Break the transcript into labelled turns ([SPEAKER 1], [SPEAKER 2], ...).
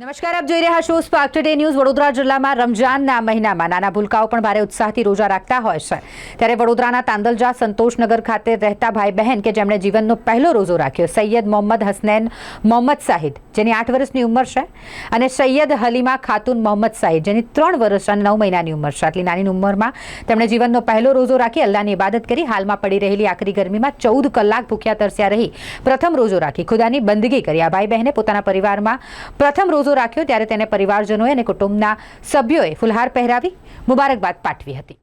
[SPEAKER 1] નમસ્કાર, આપ જોઈ રહ્યા છો સ્પાર્ક ટુડે ન્યૂઝ વડોદરા જિલ્લામાં રમજાનના મહિનામાં નાના ભૂલકાઓ પણ ભારે ઉત્સાહથી રોજા રાખતા હોય છે. ત્યારે વડોદરાના તાંદલજા સંતોષનગર ખાતે રહેતા ભાઈ બહેન કે જેમણે જીવનનો પહેલો રોજો રાખ્યો, સૈયદ મોહમ્મદ હસનૈન મોહમ્મદ સાહિદ, જેની આઠ વર્ષની ઉંમર છે, અને સૈયદ હલીમા ખાતુન મોહમ્મદ સાહિદ, જેની ત્રણ વર્ષ અને નવ મહિનાની ઉંમર છે. આટલી નાની ઉંમરમાં તેમણે જીવનનો પહેલો રોજો રાખી અલ્લાહની ઇબાદત કરી. હાલમાં પડી રહેલી આકરી ગરમીમાં ચૌદ કલાક ભૂખ્યા તરસ્યા રહી પ્રથમ રોજો રાખી. ખુદાની બંદગી કરી. આ ભાઈ બહેને પોતાના પરિવારમાં પ્રથમ રોજો રાખ્યો ત્યારે તેને પરિવારજનોએ અને કુટુંબના સભ્યોએ ફુલહાર પહેરાવી મુબારકબાદ પાઠવી હતી.